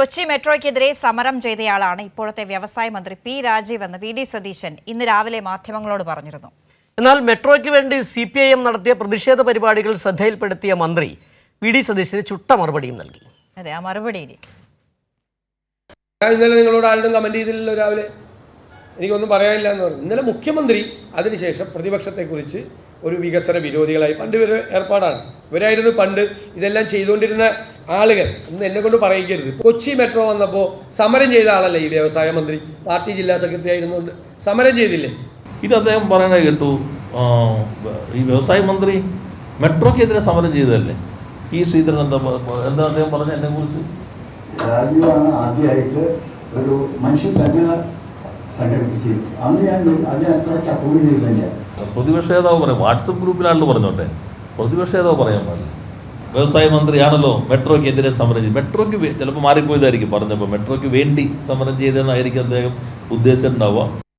കൊച്ചി മെട്രോയ്ക്കെതിരെ സമരം ചെയ്തയാളാണ് ഇപ്പോഴത്തെ വ്യവസായ മന്ത്രി പി രാജീവ് എന്ന് വി ഡി സതീശൻ ഇന്ന് രാവിലെ മാധ്യമങ്ങളോട് പറഞ്ഞിരുന്നു. എന്നാൽ മെട്രോയ്ക്ക് വേണ്ടി സി പി ഐ എം നടത്തിയ പ്രതിഷേധ പരിപാടികൾ ശ്രദ്ധയിൽപ്പെടുത്തിയ മന്ത്രി വി ഡി സതീശന് ചുട്ട മറുപടിയും നൽകി. അതെ ആ മറുപടി ഞാൻ ഇന്നലെ നിങ്ങളോട് ആരുടെ കമന്റ് ചെയ്തില്ലല്ലോ രാവിലെ? എനിക്കൊന്നും പറയാനില്ല എന്ന് പറഞ്ഞു. ഇന്നലെ മുഖ്യമന്ത്രി അതിനുശേഷം പ്രതിപക്ഷത്തെക്കുറിച്ച് ഒരു വികസന വിരോധികളായി പണ്ട് ഇവർ ഏർപ്പാടാണ്. ഇവരായിരുന്നു പണ്ട് ഇതെല്ലാം ചെയ്തുകൊണ്ടിരുന്ന ആളുകൾ ഇന്ന് എന്നെ കൊണ്ട് പറയിക്കരുത്. കൊച്ചി മെട്രോ വന്നപ്പോൾ സമരം ചെയ്ത ആളല്ലേ ഈ വ്യവസായ മന്ത്രി. പാർട്ടി ജില്ലാ സെക്രട്ടറി ആയിരുന്നുകൊണ്ട് സമരം ചെയ്തില്ലേ? ഇത് അദ്ദേഹം പറയണത് കേട്ടു ഈ വ്യവസായ മന്ത്രി മെട്രോക്കെതിരെ സമരം ചെയ്തതല്ലേ? ഈ ശ്രീധരൻ എന്താ എന്താ അദ്ദേഹം പറഞ്ഞ എന്നെ കുറിച്ച്? രാജീവാണ് ആദ്യമായിട്ട് ഒരു മനുഷ്യ സംഘടന സംഘടിപ്പിച്ചത്. അന്ന് ഞാൻ അതിനെ അത്രയ്ക്ക് അപ്രൂവ് ചെയ്തില്ല പ്രതിപക്ഷ നേതാവ് പറയാം വാട്സപ്പ് ഗ്രൂപ്പിലാണല്ലോ പറഞ്ഞോട്ടെ. പ്രതിപക്ഷ നേതാവ് പറയാൻ പാടില്ല. വ്യവസായ മന്ത്രിയാണല്ലോ മെട്രോയ്ക്കെതിരെ സമരം ചെയ്തു. മെട്രോയ്ക്ക് ചിലപ്പോൾ മാറിപ്പോയതായിരിക്കും പറഞ്ഞപ്പോൾ മെട്രോയ്ക്ക് വേണ്ടി സമരം ചെയ്തതെന്നായിരിക്കും അദ്ദേഹം ഉദ്ദേശിച്ചിട്ടുണ്ടാവുക.